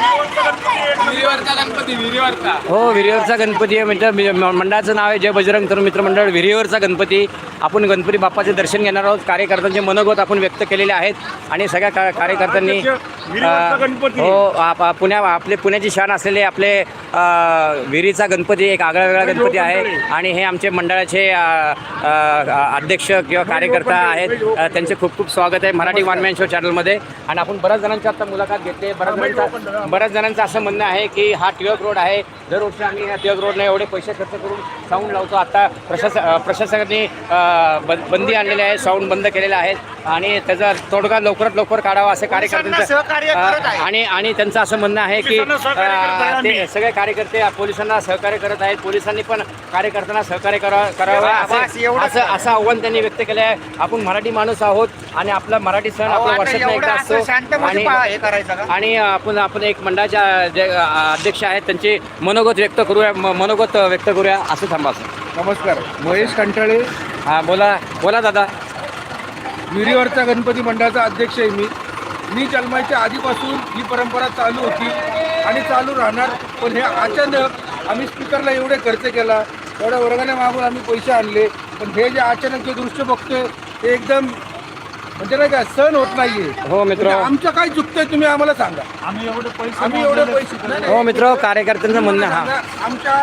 विहिरीवरचा गणपती विहिरीवरचा हो विहिरीवरचा गणपती आहे. म्हणजे मंडळाचं नाव आहे जय बजरंग तरुण मित्र मंडळ. विहिरीवरचा गणपती. आपण गणपती बाप्पाचे दर्शन घेणार आहोत. कार्यकर्त्यांचे मनोगत आपण व्यक्त केलेले आहेत. आणि सगळ्या का- कार्यकर्त्यांनी हो आप- पुण्या आपले पुण्याची शान असलेले आपले विहिरीचा गणपती एक आगळा वेगळा गणपती आहे. आणि हे आमचे मंडळाचे अध्यक्ष किंवा कार्यकर्ता आहेत. अ, त्यांचे खूप खूप स्वागत आहे मराठी वन मॅन शो चॅनलमध्ये आणि आपण बऱ्याच जणांची आता मुलाखत घेतली बऱ्याच जणांचा बऱ्याच जणांचं असं म्हणणं आहे की हा टिळक रोड आहे. दरवर्षी आम्ही ह्या टिळक रोडला एवढे पैसे खर्च करून साऊंड लावतो. आता प्रशास ब- बंदी आणलेली आहे. साऊंड बंद केलेला आहे. आणि त्याचा तोडगा लवकरात लवकर काढावा असे कार्यकर्त्यांचं आहे. आणि आणि त्यांचं असं म्हणणं आहे की आहे ते. सगळे कार्यकर्ते पोलिसांना सहकार्य करत आहेत. पोलिसांनी पण कार्यकर्त्यांना सहकार्य करा करावं. बस असं असं असं आव्हान त्यांनी व्यक्त केलं आहे आपण मराठी माणूस आहोत आणि आपला मराठी सण आपल्या वर्षात एकदा असतो. आणि हे आणि आपण आपण एक मंडळाच्या अध्यक्ष आहेत त्यांचे मनोगत व्यक्त करूया म- मनोगत व्यक्त करूया असं थांबा नमस्कार. महेश कंटाळे. हां बोला बोला दादा. विहिरीवरचा गणपती मंडळाचा अध्यक्ष आहे मी. मी जन्माच्या आधीपासून ही परंपरा चालू होती आणि चालू राहणार. पण हे अचानक आम्ही स्पीकरला एवढे खर्च केला. एवढ्या वर्गाने मागून आम्ही पैसे आणले. पण हे जे अचानक जे दृश्य बघतोय ते एकदम म्हणजे नाही का सण होत नाहीये. हो मित्र. म्हणजे आमचं काय चुकतंय तुम्ही आम्हाला सांगा. आम्ही एवढे पैसे आम्ही एवढे पैसे नाही, नाही. हो मित्र कार्यकर्त्यांचं म्हणणं हा. सांगा, आमच्या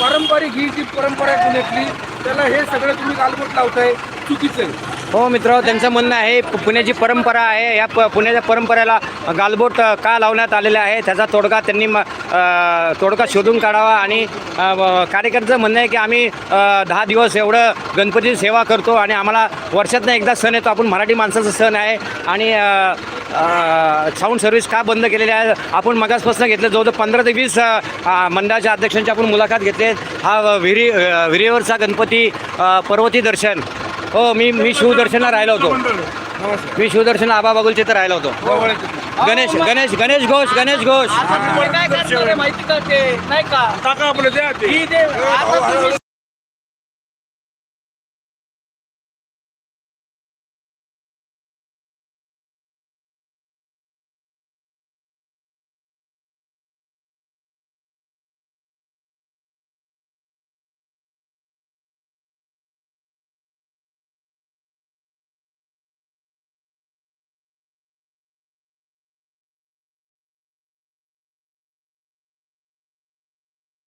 पारंपरिक ही जी परंपरा आहे पुण्यातली त्याला हे सगळं तुम्ही गालबोट लावताय चुकीचं आहे. हो मित्र त्यांचं म्हणणं आहे पुण्याची परंपरा आहे या प पुण्याच्या परंपरेला गालबोट का लावण्यात आलेला आहे? त्याचा तोडगा त्यांनी म- तोडगा शोधून काढावा आणि कार्यकर्त्याचं म्हणणं आहे की आम्ही दहा दिवस एवढं गणपतीची सेवा करतो आणि आम्हाला वर्षातनं एकदा सण येतो. आपण मराठी माणसाचा सण आहे आणि साऊंड सर्व्हिस का बंद केलेली आहे? आपण मगासपासून घेतलं जवळजवळ पंधरा ते वीस मंडळाच्या अध्यक्षांची आपण मुलाखत घेतली. हा विहिरी विरीवरचा विहिरीवरचा गणपती पर्वती दर्शन. हो मी मी शिवदर्शनला राहिलो होतो. मी शिवदर्शन आबा बागुलचे तर राहिलो होतो. गणेश गणेश गणेश घोष गणेश घोष. माहिती नाही का?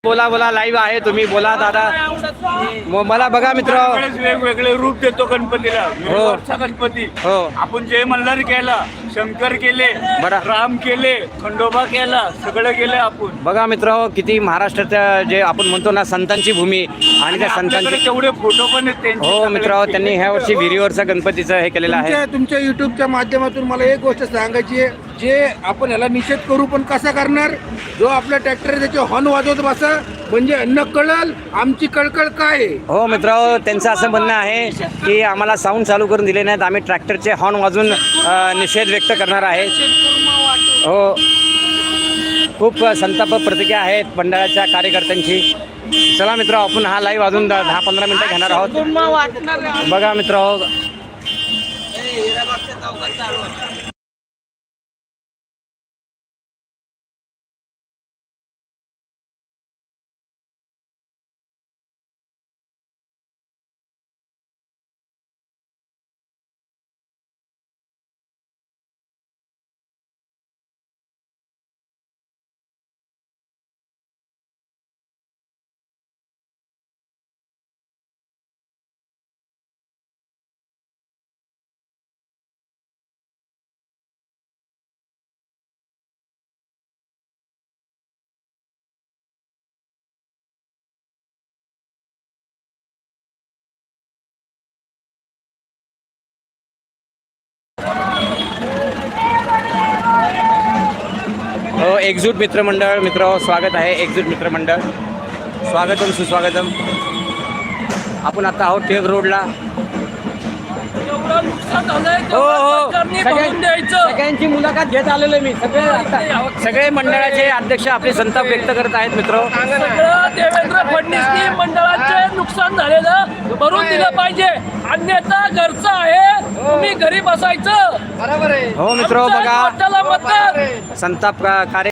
बोला बोला लाईव्ह आहे तुम्ही बोला दादा. म- मला बघा मित्र. वेळेस वेगवेगळे रूप देतो गणपतीला. विहिरीवरचा गणपती. हो. आपण जय मल्हार केला शंकर केले बरं. राम केले खंडोबा केला सगळं केलं आपण. बघा मित्र किती महाराष्ट्राच्या जे आपण म्हणतो ना संतांची भूमी आणि त्या आपल्याकडे संतांची तेवढे फोटो पण आहेत त्यांचे. हो मित्र सगळ्यांचे. त्यांनी ह्या वर्षी विहिरीवरचा गणपतीचं हे केलेलं आहे. तुमच्या तुमच्या युट्यूबच्या माध्यमातून मला एक गोष्ट सांगायची आहे. जे आपण याला निषेध करू पण कसा करणार? जो आपला ट्रॅक्टर त्याचे हॉर्न वाजवत बसा म्हणजे अन्न कळल आमची कळकळ काय? हो मित्र त्यांचं असं म्हणणं आहे की आम्हाला साऊंड चालू करून दिले नाहीत. आम्ही ट्रॅक्टरचे हॉर्न वाजून निषेध व्यक्त करणार आहे. हो. खूप संताप प्रतिक्रिया आहेत मंडळाच्या कार्यकर्त्यांची. चला मित्र आपण हा लाईव्ह अजून द- दहा पंधरा मिनटं घेणार आहोत. बघा मित्र हो. एकजूट मित्रमंडळ मित्र स्वागत आहे एकजूट मित्रमंडळ. स्वागतम सुस्वागतम. आपण आता आहोत टिळक रोडला. एवढं नुकसान झालंय हो. हो सगळ्यांची मुलाखत घेत आलेलो आहे मी. सगळे आता- सगळे मंडळाचे अध्यक्ष आपले संताप व्यक्त करत आहेत मित्र. देवेंद्र फडणवीसनी मंडळाचे नुकसान झालेलं भरून दिलं पाहिजे. अन्यथा घरचं आहे. तुम्ही घरी बसायचं. हो मित्र बघा. संताप का- कार्य